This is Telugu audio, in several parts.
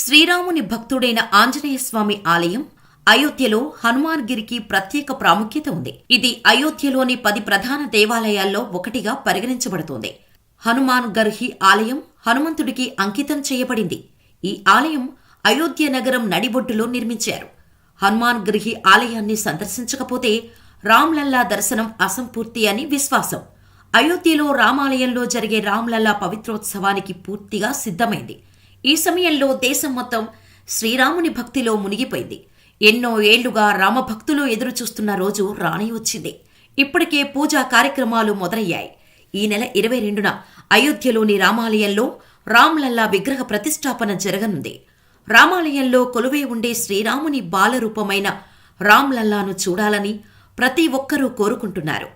శ్రీరాముని భక్తుడైన ఆంజనేయస్వామి ఆలయం అయోధ్యలో హనుమాన్గిరికి ప్రత్యేక ప్రాముఖ్యత ఉంది. ఇది అయోధ్యలోని పది ప్రధాన దేవాలయాల్లో ఒకటిగా పరిగణించబడుతోంది. హనుమాన్ గర్హి ఆలయం హనుమంతుడికి అంకితం చేయబడింది. ఈ ఆలయం అయోధ్య నగరం నడిబొడ్డులో నిర్మించారు. హనుమాన్ గర్హి ఆలయాన్ని సందర్శించకపోతే రామ్లల్లా దర్శనం అసంపూర్తి అని విశ్వాసం. అయోధ్యలో రామాలయంలో జరిగే రామ్లల్లా పవిత్రోత్సవానికి పూర్తిగా సిద్ధమైంది. ఈ సమయంలో దేశం మొత్తం శ్రీరాముని భక్తిలో మునిగిపోయింది. ఎన్నో ఏళ్ళుగా రామభక్తులు ఎదురుచూస్తున్న రోజు రాని వచ్చింది. ఇప్పటికే పూజా కార్యక్రమాలు మొదలయ్యాయి. ఈ నెల ఇరవై రెండున అయోధ్యలోని రామాలయంలో రామ్లల్లా విగ్రహ ప్రతిష్టాపన జరగనుంది. రామాలయంలో కొలువై ఉండే శ్రీరాముని బాలరూపమైన రామ్లల్లాను చూడాలని ప్రతి ఒక్కరూ కోరుకుంటున్నారు.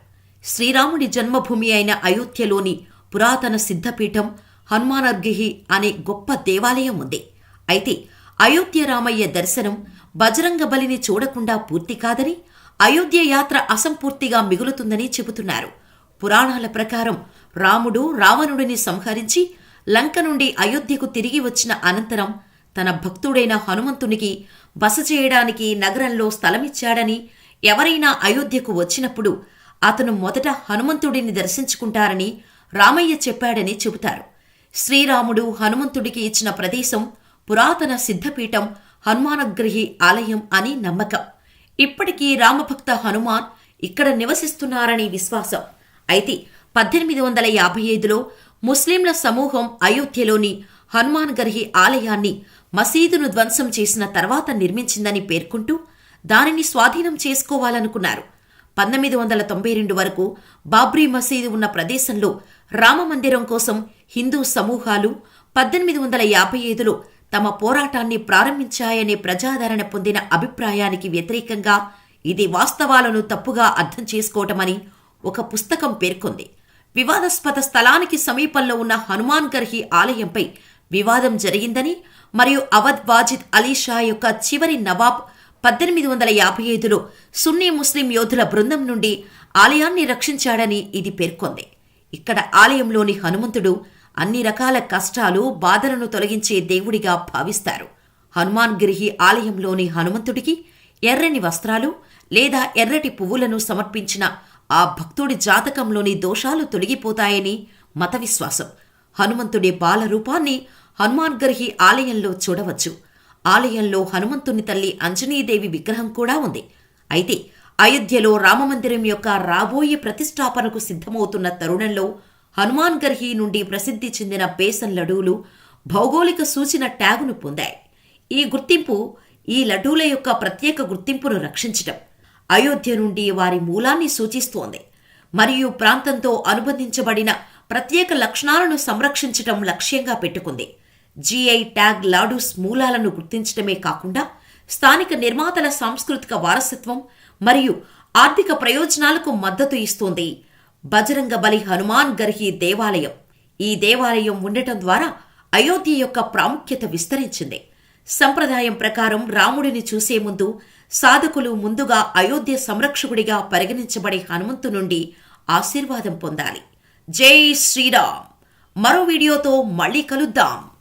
శ్రీరాముడి జన్మభూమి అయిన అయోధ్యలోని పురాతన సిద్ధపీఠం హనుమానర్గిహి అనే గొప్ప దేవాలయం ఉంది. అయితే అయోధ్య రామయ్య దర్శనం బజరంగ బలిని చూడకుండా పూర్తి కాదని అయోధ్య యాత్ర అసంపూర్తిగా మిగులుతుందని చెబుతున్నారు. పురాణాల ప్రకారం రాముడు రావణుడిని సంహరించి లంక నుండి అయోధ్యకు తిరిగి వచ్చిన అనంతరం తన భక్తుడైన హనుమంతునికి బస చేయడానికి నగరంలో స్థలమిచ్చాడని ఎవరైనా అయోధ్యకు వచ్చినప్పుడు అతను మొదట హనుమంతుడిని దర్శించుకుంటారని రామయ్య చెప్పాడని చెబుతారు. శ్రీరాముడు హనుమంతుడికి ఇచ్చిన ప్రదేశం పురాతన సిద్ధపీఠం హనుమానగ్రహి ఆలయం అని నమ్మకం. ఇప్పటికీ రామభక్త హనుమాన్ ఇక్కడ నివసిస్తున్నారని విశ్వాసం. అయితే పద్దెనిమిది వందల యాభై ఐదులో ముస్లింల సమూహం అయోధ్యలోని హనుమాన్ గర్హి ఆలయాన్ని మసీదును ధ్వంసం చేసిన తర్వాత నిర్మించిందని పేర్కొంటూ దానిని స్వాధీనం చేసుకోవాలనుకున్నారు. పంతొమ్మిది వందల తొంభై రెండు వరకు బాబ్రీ మసీదు ఉన్న ప్రదేశంలో రామమందిరం కోసం హిందూ సమూహాలు పద్దెనిమిది వందల యాభై ఐదులో తమ పోరాటాన్ని ప్రారంభించాయనే ప్రజాదరణ పొందిన అభిప్రాయానికి వ్యతిరేకంగా ఇది వాస్తవాలను తప్పుగా అర్థం చేసుకోవటమని ఒక పుస్తకం పేర్కొంది. వివాదాస్పద స్థలానికి సమీపంలో ఉన్న హనుమాన్ గర్హి ఆలయంపై వివాదం జరిగిందని మరియు అవధ్ వాజిద్ అలీ షా యొక్క చివరి నవాబ్ పద్దెనిమిది వందల యాభై ఐదులో సున్నీ ముస్లిం యోధుల బృందం నుండి ఆలయాన్ని రక్షించాడని ఇది పేర్కొంది. ఇక్కడ ఆలయంలోని హనుమంతుడు అన్ని రకాల కష్టాలు బాధలను తొలగించే దేవుడిగా భావిస్తారు. హనుమాన్ గిరిహి ఆలయంలోని హనుమంతుడికి ఎర్రని వస్త్రాలు లేదా ఎర్రటి పువ్వులను సమర్పించిన ఆ భక్తుడి జాతకంలోని దోషాలు తొలగిపోతాయని మత విశ్వాసం. హనుమంతుడి బాలరూపాన్ని హనుమాన్ గర్హి ఆలయంలో చూడవచ్చు. ఆలయంలో హనుమంతుని తల్లి అంజనీదేవి విగ్రహం కూడా ఉంది. అయితే అయోధ్యలో రామమందిరం యొక్క రాబోయే ప్రతిష్టాపనకు సిద్ధమవుతున్న తరుణంలో హనుమాన్ గర్హి నుండి ప్రసిద్ధి చెందిన బేసన్ లడ్డూలు భౌగోళిక సూచన ట్యాగును పొందాయి. ఈ గుర్తింపు ఈ లడ్డూల యొక్క ప్రత్యేక గుర్తింపును రక్షించటం అయోధ్య నుండి వారి మూలాన్ని సూచిస్తోంది. మరియు ప్రాంతంతో అనుబంధించబడిన ప్రత్యేక లక్షణాలను సంరక్షించటం లక్ష్యంగా పెట్టుకుంది. జీఐ ట్యాగ్ లాడూస్ మూలాలను గుర్తించడమే కాకుండా స్థానిక నిర్మాతల సాంస్కృతిక వారసత్వం మరియు ఆర్థిక ప్రయోజనాలకు మద్దతు ఇస్తోంది. బజరంగ బలి హనుమాన్ గర్హి దేవాలయం. ఈ దేవాలయం ఉండటం ద్వారా అయోధ్య యొక్క ప్రాముఖ్యత విస్తరించింది. సంప్రదాయం ప్రకారం రాముడిని చూసే ముందు సాధకులు ముందుగా అయోధ్య సంరక్షకుడిగా పరిగణించబడే హనుమంతు నుండి ఆశీర్వాదం పొందాలి. జై శ్రీరామ్. మరో వీడియోతో మళ్ళీ కలుద్దాం.